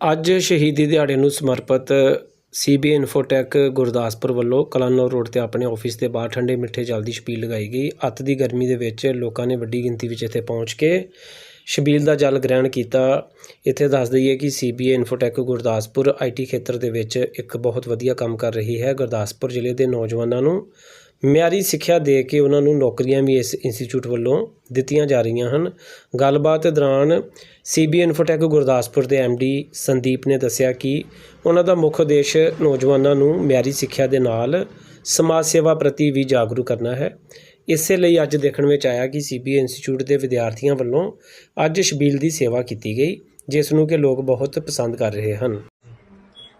ਅੱਜ ਸ਼ਹੀਦੀ ਦਿਹਾੜੇ ਨੂੰ ਸਮਰਪਿਤ ਸੀਬੀ ਇਨਫੋਟੈਕ ਗੁਰਦਾਸਪੁਰ ਵੱਲੋਂ ਕਲਾਨੌਰ ਰੋਡ ਤੇ ਆਪਣੇ ਆਫਿਸ ਦੇ ਬਾਹਰ ਠੰਡੇ ਮਿੱਠੇ ਜਲ ਦੀ ਛਬੀਲ ਲਗਾਈ ਗਈ। ਅੱਤ ਦੀ ਗਰਮੀ ਦੇ ਵਿੱਚ ਲੋਕਾਂ ਨੇ ਵੱਡੀ ਗਿਣਤੀ ਵਿੱਚ ਇੱਥੇ ਪਹੁੰਚ ਕੇ ਛਬੀਲ ਦਾ ਜਲ ਗ੍ਰਹਿਣ ਕੀਤਾ। ਇੱਥੇ ਦੱਸ ਦਈਏ ਕਿ ਸੀਬੀਏ ਇਨਫੋਟੈਕ ਗੁਰਦਾਸਪੁਰ ਆਈਟੀ ਖੇਤਰ ਦੇ ਵਿੱਚ ਇੱਕ ਬਹੁਤ ਵਧੀਆ ਕੰਮ ਕਰ ਰਹੀ ਹੈ। ਗੁਰਦਾਸਪੁਰ ਜ਼ਿਲ੍ਹੇ ਦੇ ਨੌਜਵਾਨਾਂ ਨੂੰ ਮਿਆਰੀ ਸਿੱਖਿਆ ਦੇ ਕੇ ਉਹਨਾਂ ਨੂੰ ਨੌਕਰੀਆਂ ਵੀ ਇਸ ਇੰਸਟੀਚਿਊਟ ਵੱਲੋਂ ਦਿੱਤੀਆਂ ਜਾ ਰਹੀਆਂ ਹਨ। ਗੱਲਬਾਤ ਦੌਰਾਨ ਸੀਬੀ ਇਨਫੋਟੈਕ ਗੁਰਦਾਸਪੁਰ ਦੇ ਡੀ ਸੰਦੀਪ ਨੇ ਦੱਸਿਆ ਕਿ ਉਹਨਾਂ ਦਾ ਮੁੱਖ ਉਦੇਸ਼ ਨੌਜਵਾਨਾਂ ਨੂੰ ਮਿਆਰੀ ਸਿੱਖਿਆ ਦੇ ਨਾਲ ਸਮਾਜ ਸੇਵਾ ਪ੍ਰਤੀ ਵੀ ਜਾਗਰੂਕ ਕਰਨਾ ਹੈ। ਇਸੇ ਲਈ ਅੱਜ ਦੇਖਣ ਵਿੱਚ ਆਇਆ ਕਿ ਸੀਬੀ ਇੰਸਟੀਚਿਊਟ ਦੇ ਵਿਦਿਆਰਥੀਆਂ ਵੱਲੋਂ ਅੱਜ ਸ਼ਬੀਲ ਦੀ ਸੇਵਾ ਕੀਤੀ ਗਈ, ਜਿਸ ਨੂੰ ਕਿ ਲੋਕ ਬਹੁਤ ਪਸੰਦ ਕਰ ਰਹੇ ਹਨ।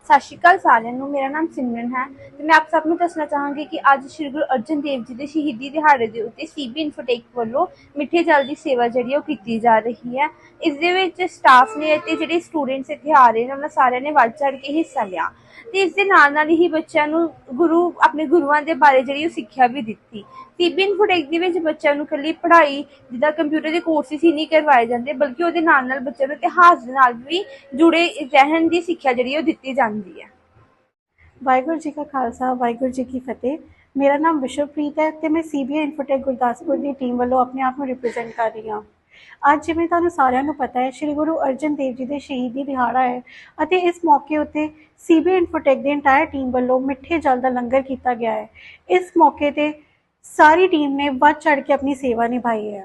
ਸਤਿ ਸ਼੍ਰੀ ਅਕਾਲ ਸਾਰਿਆਂ ਨੂੰ, ਮੇਰਾ ਨਾਮ ਸਿਮਰਨ ਹੈ ਤੇ ਮੈਂ ਆਪ ਸਭ ਨੂੰ ਦੱਸਣਾ ਚਾਹਾਂਗੀ ਕਿ ਅੱਜ ਸ੍ਰੀ ਗੁਰੂ ਅਰਜਨ ਦੇਵ ਜੀ ਦੇ ਸ਼ਹੀਦੀ ਦਿਹਾੜੇ ਦੇ ਉੱਤੇ ਸੀਬੀ ਇਨਫੋਟੇਕ ਵੱਲੋਂ ਮਿੱਠੇ ਜਲ ਦੀ ਸੇਵਾ ਜਿਹੜੀ ਉਹ ਕੀਤੀ ਜਾ ਰਹੀ ਹੈ। ਇਸ ਦੇ ਵਿੱਚ ਸਟਾਫ ਨੇ ਅਤੇ ਜਿਹੜੇ ਸਟੂਡੈਂਟਸ ਇੱਥੇ ਆ ਰਹੇ ਨੇ, ਉਹਨਾਂ ਸਾਰਿਆਂ ਨੇ ਵੱਧ ਚੜ੍ਹ ਕੇ ਹਿੱਸਾ ਲਿਆ। ਤੇ ਇਸ ਦੇ ਨਾਲ ਨਾਲ ਹੀ ਬੱਚਿਆਂ ਨੂੰ ਗੁਰੂ, ਆਪਣੇ ਗੁਰੂਆਂ ਦੇ ਬਾਰੇ ਜਿਹੜੀ ਉਹ ਸਿੱਖਿਆ ਵੀ ਦਿੱਤੀ। ਸੀਬੀ ਇਨਫੋਟੇਕ ਦੇ ਵਿੱਚ ਬੱਚਿਆਂ ਨੂੰ ਇਕੱਲੀ ਪੜ੍ਹਾਈ ਜਿੱਦਾਂ ਕੰਪਿਊਟਰ ਦੇ ਕੋਰਸਿਸ ਹੀ ਨਹੀਂ ਕਰਵਾਏ ਜਾਂਦੇ, ਬਲਕਿ ਉਹਦੇ ਨਾਲ ਨਾਲ ਬੱਚਿਆਂ ਨੂੰ ਇਤਿਹਾਸ ਦੇ ਨਾਲ ਵੀ ਜੁੜੇ ਰਹਿਣ ਦੀ ਸਿੱਖਿਆ ਜਿਹੜੀ ਉਹ ਦਿੱਤੀ ਜਾਂਦੀ ਹੈ। ਵਾਹਿਗੁਰੂ ਜੀ ਕਾ ਖਾਲਸਾ, ਵਾਹਿਗੁਰੂ ਜੀ ਕੀ ਫਤਿਹ। ਮੇਰਾ ਨਾਮ ਵਿਸ਼ਵਪ੍ਰੀਤ ਹੈ ਤੇ ਮੈਂ ਸੀਬੀਆਈ ਇਨਫੋਟੈਕ ਗੁਰਦਾਸਪੁਰ ਦੀ ਟੀਮ ਵੱਲੋਂ ਆਪਣੇ ਆਪ ਨੂੰ ਰਿਪਰੈਜ਼ੈਂਟ ਕਰ ਰਹੀ ਹਾਂ। ਅੱਜ ਜਿਵੇਂ ਤੁਹਾਨੂੰ ਸਾਰਿਆਂ ਨੂੰ ਪਤਾ ਹੈ, ਸ੍ਰੀ ਗੁਰੂ ਅਰਜਨ ਦੇਵ ਜੀ ਦੇ ਸ਼ਹੀਦੀ ਦਿਹਾੜਾ ਹੈ ਅਤੇ ਇਸ ਮੌਕੇ ਉੱਤੇ ਸੀਬੀਆਈ ਇਨਫੋਟੈਕ ਦੀ ਇੰਟਾਇਰ ਟੀਮ ਵੱਲੋਂ ਮਿੱਠੇ ਜਲ ਦਾ ਲੰਗਰ ਕੀਤਾ ਗਿਆ ਹੈ। ਇਸ ਮੌਕੇ ਤੇ ਸਾਰੀ ਟੀਮ ਨੇ ਵੱਧ ਚੜ੍ਹ ਕੇ ਆਪਣੀ ਸੇਵਾ ਨਿਭਾਈ ਹੈ।